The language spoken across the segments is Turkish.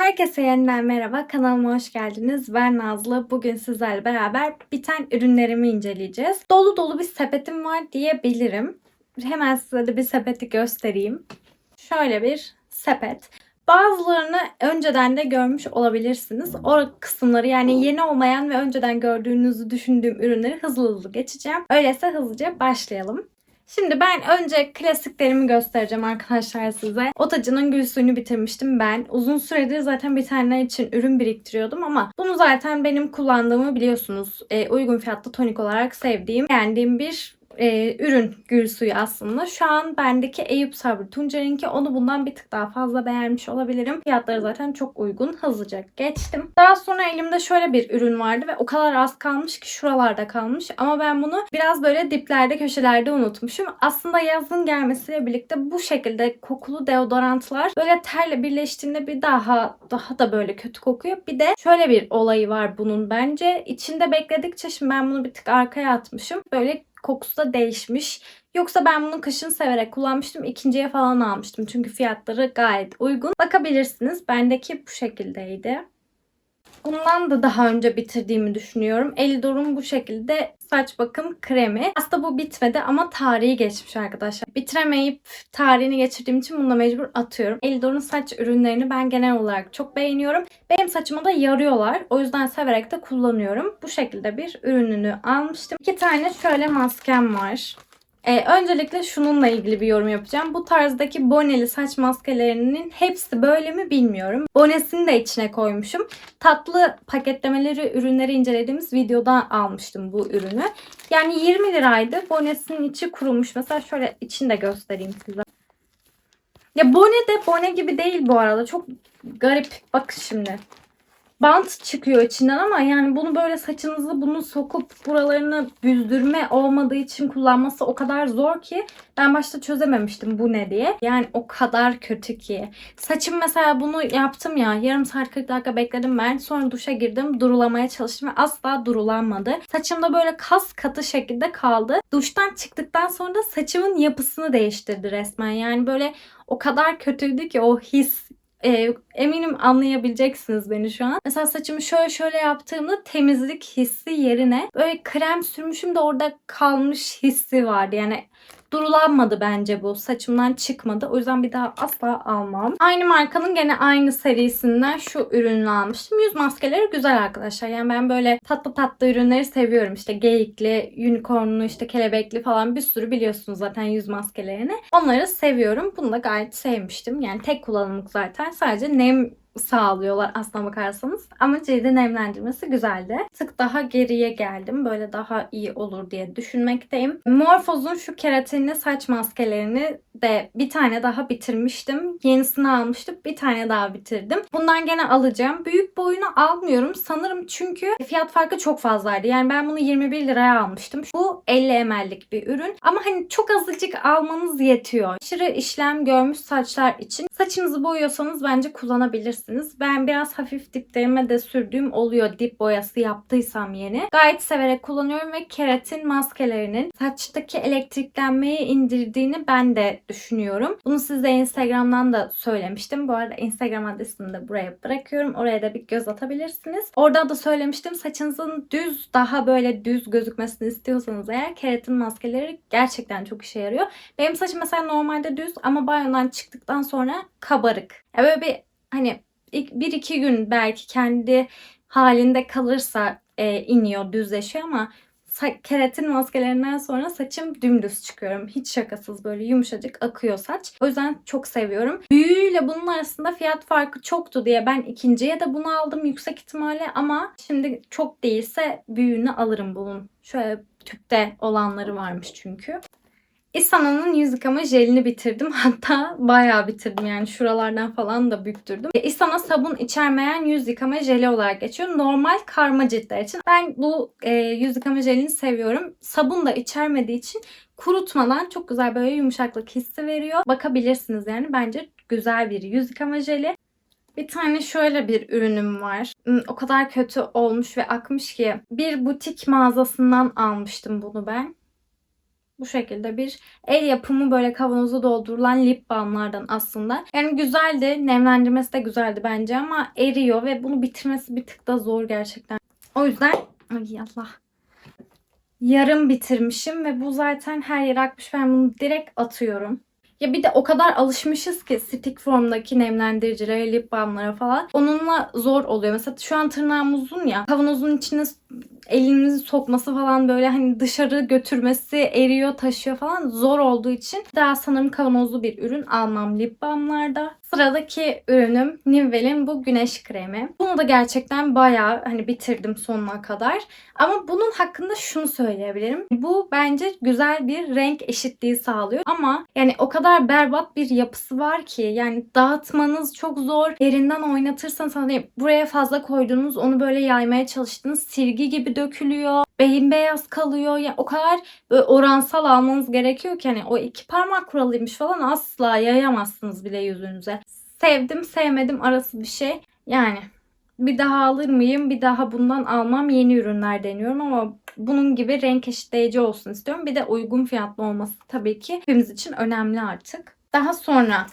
Herkese yeniden merhaba. Kanalıma hoş geldiniz. Ben Nazlı. Bugün sizlerle beraber biten ürünlerimi inceleyeceğiz. Dolu dolu bir sepetim var diyebilirim. Hemen size de bir sepeti göstereyim. Şöyle bir sepet. Bazılarını önceden de görmüş olabilirsiniz. O kısımları yani yeni olmayan ve önceden gördüğünüzü düşündüğüm ürünleri hızlı hızlı geçeceğim. Öyleyse hızlıca başlayalım. Şimdi ben önce klasiklerimi göstereceğim arkadaşlar size. Otacı'nın gül suyunu bitirmiştim ben. Uzun süredir zaten bir tane için ürün biriktiriyordum ama bunu zaten benim kullandığımı biliyorsunuz. E, uygun fiyatlı tonik olarak sevdiğim, beğendiğim bir e, ürün gül suyu aslında. Şu an bendeki Eyüp Sabri Tuncer'inki onu bundan bir tık daha fazla beğenmiş olabilirim. Fiyatları zaten çok uygun. Hızlıca geçtim. Daha sonra elimde şöyle bir ürün vardı ve o kadar az kalmış ki şuralarda kalmış. Ama ben bunu biraz böyle diplerde köşelerde unutmuşum. Aslında yazın gelmesiyle birlikte bu şekilde kokulu deodorantlar böyle terle birleştiğinde bir daha daha da böyle kötü kokuyor. Bir de şöyle bir olayı var bunun bence. İçinde bekledikçe şimdi ben bunu bir tık arkaya atmışım. Böyle kokusu da değişmiş. Yoksa ben bunu kışın severek kullanmıştım. İkinciye falan almıştım. Çünkü fiyatları gayet uygun. Bakabilirsiniz. Bendeki bu şekildeydi. Bundan da daha önce bitirdiğimi düşünüyorum. Elidor'un bu şekilde saç bakım kremi. Aslında bu bitmedi ama tarihi geçmiş arkadaşlar. Bitiremeyip tarihini geçirdiğim için bunu da mecbur atıyorum. Elidor'un saç ürünlerini ben genel olarak çok beğeniyorum. Benim saçıma da yarıyorlar. O yüzden severek de kullanıyorum. Bu şekilde bir ürününü almıştım. İki tane şöyle maskem var. Ee, öncelikle şununla ilgili bir yorum yapacağım. Bu tarzdaki boneli saç maskelerinin hepsi böyle mi bilmiyorum. Bonesini de içine koymuşum. Tatlı paketlemeleri, ürünleri incelediğimiz videodan almıştım bu ürünü. Yani 20 liraydı. Bonesinin içi kurumuş. Mesela şöyle içini de göstereyim size. Ya bone de bone gibi değil bu arada. Çok garip. Bakın şimdi bant çıkıyor içinden ama yani bunu böyle saçınızı bunu sokup buralarını büzdürme olmadığı için kullanması o kadar zor ki ben başta çözememiştim bu ne diye. Yani o kadar kötü ki. Saçım mesela bunu yaptım ya yarım saat 40 dakika bekledim ben. Sonra duşa girdim durulamaya çalıştım ve asla durulanmadı. Saçımda böyle kas katı şekilde kaldı. Duştan çıktıktan sonra da saçımın yapısını değiştirdi resmen. Yani böyle o kadar kötüydü ki o his e, eminim anlayabileceksiniz beni şu an. Mesela saçımı şöyle şöyle yaptığımda temizlik hissi yerine böyle krem sürmüşüm de orada kalmış hissi vardı. Yani durulanmadı bence bu. Saçımdan çıkmadı. O yüzden bir daha asla almam. Aynı markanın gene aynı serisinden şu ürünü almıştım. Yüz maskeleri güzel arkadaşlar. Yani ben böyle tatlı tatlı ürünleri seviyorum. İşte geyikli, unicornlu, işte kelebekli falan bir sürü biliyorsunuz zaten yüz maskelerini. Onları seviyorum. Bunu da gayet sevmiştim. Yani tek kullanımlık zaten. Sadece nem sağlıyorlar aslına bakarsanız. Ama cildi nemlendirmesi güzeldi. Tık daha geriye geldim. Böyle daha iyi olur diye düşünmekteyim. Morphos'un şu keratinli saç maskelerini de bir tane daha bitirmiştim. Yenisini almıştım. Bir tane daha bitirdim. Bundan gene alacağım. Büyük boyunu almıyorum. Sanırım çünkü fiyat farkı çok fazlaydı. Yani ben bunu 21 liraya almıştım. Bu 50 ml'lik bir ürün. Ama hani çok azıcık almanız yetiyor. Aşırı işlem görmüş saçlar için saçınızı boyuyorsanız bence kullanabilirsiniz. Ben biraz hafif diplerime de sürdüğüm oluyor. Dip boyası yaptıysam yeni. Gayet severek kullanıyorum ve keratin maskelerinin saçtaki elektriklenmeyi indirdiğini ben de düşünüyorum. Bunu size Instagram'dan da söylemiştim. Bu arada Instagram adresimi de buraya bırakıyorum. Oraya da bir göz atabilirsiniz. Orada da söylemiştim. Saçınızın düz daha böyle düz gözükmesini istiyorsanız eğer keratin maskeleri gerçekten çok işe yarıyor. Benim saçım mesela normalde düz ama banyodan çıktıktan sonra kabarık. Ya böyle bir hani bir iki gün belki kendi halinde kalırsa e, iniyor, düzleşiyor ama keratin maskelerinden sonra saçım dümdüz çıkıyorum. Hiç şakasız böyle yumuşacık akıyor saç. O yüzden çok seviyorum. Büyüğüyle bunun arasında fiyat farkı çoktu diye ben ikinciye de bunu aldım yüksek ihtimalle ama şimdi çok değilse büyüğünü alırım bunun. Şöyle tüpte olanları varmış çünkü. Isana'nın yüz yıkama jelini bitirdim. Hatta bayağı bitirdim yani şuralardan falan da büktürdüm. E, Isana sabun içermeyen yüz yıkama jeli olarak geçiyor. Normal karma ciltler için. Ben bu e, yüz yıkama jelini seviyorum. Sabun da içermediği için kurutmadan çok güzel böyle yumuşaklık hissi veriyor. Bakabilirsiniz yani bence güzel bir yüz yıkama jeli. Bir tane şöyle bir ürünüm var. Hmm, o kadar kötü olmuş ve akmış ki bir butik mağazasından almıştım bunu ben. Bu şekilde bir el yapımı böyle kavanoza doldurulan lip balmlardan aslında. Yani güzeldi. Nemlendirmesi de güzeldi bence ama eriyor ve bunu bitirmesi bir tık da zor gerçekten. O yüzden ay Allah. Yarım bitirmişim ve bu zaten her yere akmış. Ben bunu direkt atıyorum. Ya bir de o kadar alışmışız ki stick formdaki nemlendiricilere, lip balmlara falan. Onunla zor oluyor. Mesela şu an tırnağım uzun ya. Kavanozun içine elinizi sokması falan böyle hani dışarı götürmesi eriyor, taşıyor falan zor olduğu için daha sanırım kavanozlu bir ürün almam lip balmlarda. Sıradaki ürünüm Nivell'in bu güneş kremi. Bunu da gerçekten bayağı hani bitirdim sonuna kadar. Ama bunun hakkında şunu söyleyebilirim. Bu bence güzel bir renk eşitliği sağlıyor. Ama yani o kadar berbat bir yapısı var ki yani dağıtmanız çok zor. Yerinden oynatırsanız hani buraya fazla koydunuz onu böyle yaymaya çalıştınız. Silgi gibi dökülüyor. Beyin beyaz kalıyor. Yani o kadar böyle oransal almanız gerekiyor ki hani o iki parmak kuralıymış falan asla yayamazsınız bile yüzünüze. Sevdim sevmedim arası bir şey. Yani bir daha alır mıyım? Bir daha bundan almam. Yeni ürünler deniyorum ama bunun gibi renk eşitleyici olsun istiyorum. Bir de uygun fiyatlı olması tabii ki hepimiz için önemli artık. Daha sonra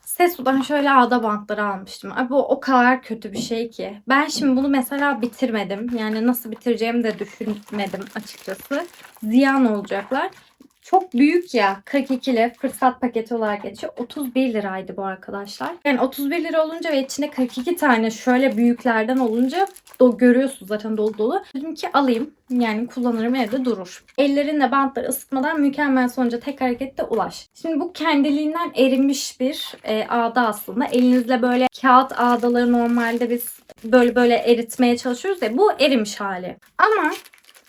Sesu'dan şöyle ağda bantları almıştım. Abi bu o kadar kötü bir şey ki. Ben şimdi bunu mesela bitirmedim. Yani nasıl bitireceğimi de düşünmedim açıkçası. Ziyan olacaklar. Çok büyük ya. 42'li fırsat paketi olarak geçiyor. 31 liraydı bu arkadaşlar. Yani 31 lira olunca ve içinde 42 tane şöyle büyüklerden olunca do görüyorsunuz zaten dolu dolu. Dedim ki alayım. Yani kullanırım evde durur. Ellerinle bantları ısıtmadan mükemmel sonuca tek harekette ulaş. Şimdi bu kendiliğinden erimiş bir e, ağda aslında. Elinizle böyle kağıt ağdaları normalde biz böyle böyle eritmeye çalışıyoruz ya. Bu erimiş hali. Ama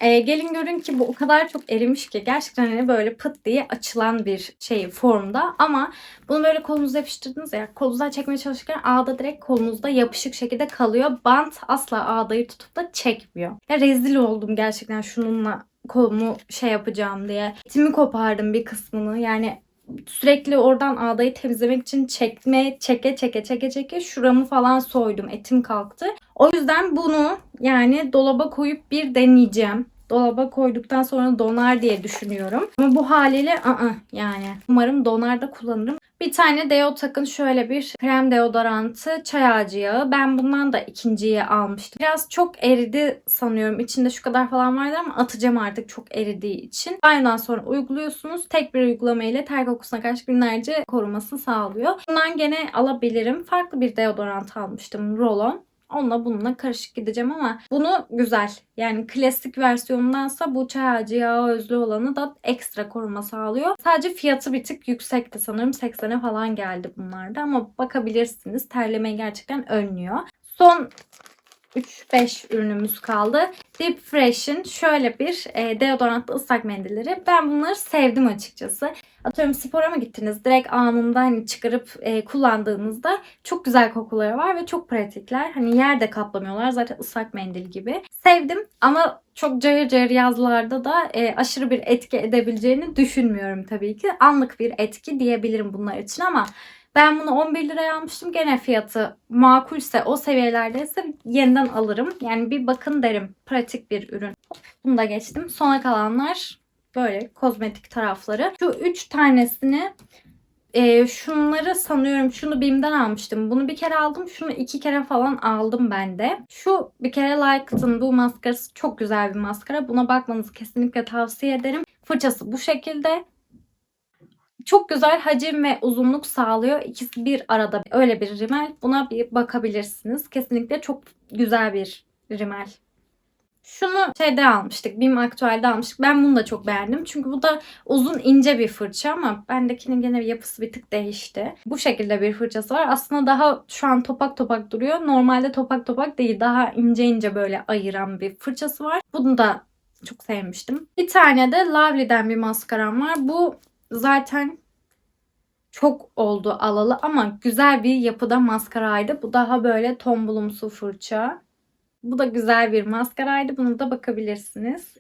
e, gelin görün ki bu o kadar çok erimiş ki gerçekten hani böyle pıt diye açılan bir şey formda ama bunu böyle kolunuza yapıştırdınız ya kolunuzdan çekmeye çalışırken ağda direkt kolunuzda yapışık şekilde kalıyor. Bant asla ağdayı tutup da çekmiyor. Ya rezil oldum gerçekten şununla kolumu şey yapacağım diye. Etimi kopardım bir kısmını yani sürekli oradan ağdayı temizlemek için çekme, çeke çeke çeke çeke şuramı falan soydum. Etim kalktı. O yüzden bunu yani dolaba koyup bir deneyeceğim. Dolaba koyduktan sonra donar diye düşünüyorum. Ama bu haliyle ı yani. Umarım donar da kullanırım. Bir tane deo takın şöyle bir krem deodorantı çay ağacı yağı. Ben bundan da ikinciyi almıştım. Biraz çok eridi sanıyorum. İçinde şu kadar falan vardı ama atacağım artık çok eridiği için. Aynıdan sonra uyguluyorsunuz. Tek bir uygulama ile ter kokusuna karşı günlerce koruması sağlıyor. Bundan gene alabilirim. Farklı bir deodorant almıştım. Roll-on. Onunla bununla karışık gideceğim ama bunu güzel. Yani klasik versiyonundansa bu çay ağacı yağı özlü olanı da ekstra koruma sağlıyor. Sadece fiyatı bir tık yüksekti sanırım 80'e falan geldi bunlarda ama bakabilirsiniz. Terlemeyi gerçekten önlüyor. Son 3-5 ürünümüz kaldı. Deep Fresh'in şöyle bir e, deodorantlı ıslak mendilleri. Ben bunları sevdim açıkçası. Atıyorum spora mı gittiniz? Direkt anında hani çıkarıp e, kullandığınızda çok güzel kokuları var ve çok pratikler. Hani yerde kaplamıyorlar. Zaten ıslak mendil gibi. Sevdim ama çok cayır cayır yazlarda da e, aşırı bir etki edebileceğini düşünmüyorum tabii ki. Anlık bir etki diyebilirim bunlar için ama ben bunu 11 liraya almıştım. Gene fiyatı makulse o seviyelerdeyse yeniden alırım. Yani bir bakın derim. Pratik bir ürün. Bunu da geçtim. Sona kalanlar böyle kozmetik tarafları. Şu 3 tanesini e, şunları sanıyorum şunu BİM'den almıştım. Bunu bir kere aldım. Şunu iki kere falan aldım ben de. Şu bir kere Like'ın bu maskarası çok güzel bir maskara. Buna bakmanızı kesinlikle tavsiye ederim. Fırçası bu şekilde. Çok güzel hacim ve uzunluk sağlıyor. İkisi bir arada öyle bir rimel. Buna bir bakabilirsiniz. Kesinlikle çok güzel bir rimel. Şunu şeyde almıştık. BİM Aktüel'de almıştık. Ben bunu da çok beğendim. Çünkü bu da uzun ince bir fırça ama bendekinin gene yapısı bir tık değişti. Bu şekilde bir fırçası var. Aslında daha şu an topak topak duruyor. Normalde topak topak değil. Daha ince ince böyle ayıran bir fırçası var. Bunu da çok sevmiştim. Bir tane de Lovely'den bir maskaram var. Bu zaten çok oldu alalı ama güzel bir yapıda maskaraydı. Bu daha böyle tombulumsu fırça. Bu da güzel bir maskaraydı. Bunu da bakabilirsiniz.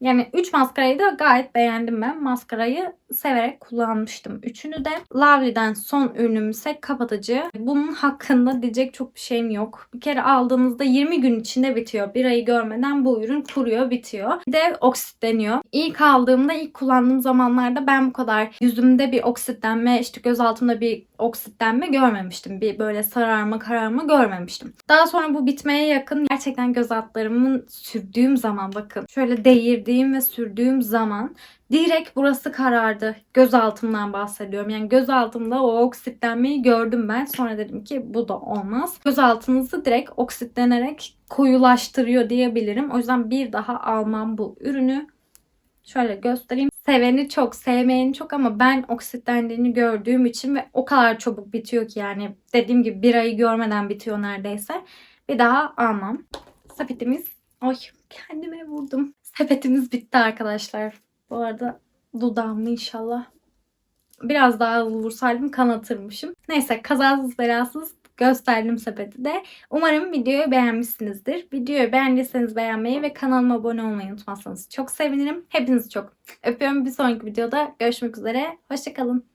Yani 3 maskarayı da gayet beğendim ben. Maskarayı severek kullanmıştım. Üçünü de Lovely'den son ürünüm ise kapatıcı. Bunun hakkında diyecek çok bir şeyim yok. Bir kere aldığınızda 20 gün içinde bitiyor. Bir ayı görmeden bu ürün kuruyor, bitiyor. Bir de oksitleniyor. İlk aldığımda, ilk kullandığım zamanlarda ben bu kadar yüzümde bir oksitlenme, işte göz altımda bir oksitlenme görmemiştim. Bir böyle sararma, kararma görmemiştim. Daha sonra bu bitmeye yakın gerçekten göz altlarımın sürdüğüm zaman bakın şöyle değirdiğim ve sürdüğüm zaman direkt burası karardı. Göz altımdan bahsediyorum. Yani göz altımda o oksitlenmeyi gördüm ben. Sonra dedim ki bu da olmaz. Göz altınızı direkt oksitlenerek koyulaştırıyor diyebilirim. O yüzden bir daha almam bu ürünü. Şöyle göstereyim. Seveni çok, sevmeyeni çok ama ben oksitlendiğini gördüğüm için ve o kadar çabuk bitiyor ki yani dediğim gibi bir ayı görmeden bitiyor neredeyse. Bir daha almam. Sepetimiz, oy kendime vurdum. Sepetimiz bitti arkadaşlar. Bu arada dudağımı inşallah biraz daha hızlı vursaydım kanatırmışım. Neyse kazasız belasız gösterdim sepeti de. Umarım videoyu beğenmişsinizdir. Videoyu beğendiyseniz beğenmeyi ve kanalıma abone olmayı unutmazsanız çok sevinirim. Hepinizi çok öpüyorum. Bir sonraki videoda görüşmek üzere. Hoşçakalın.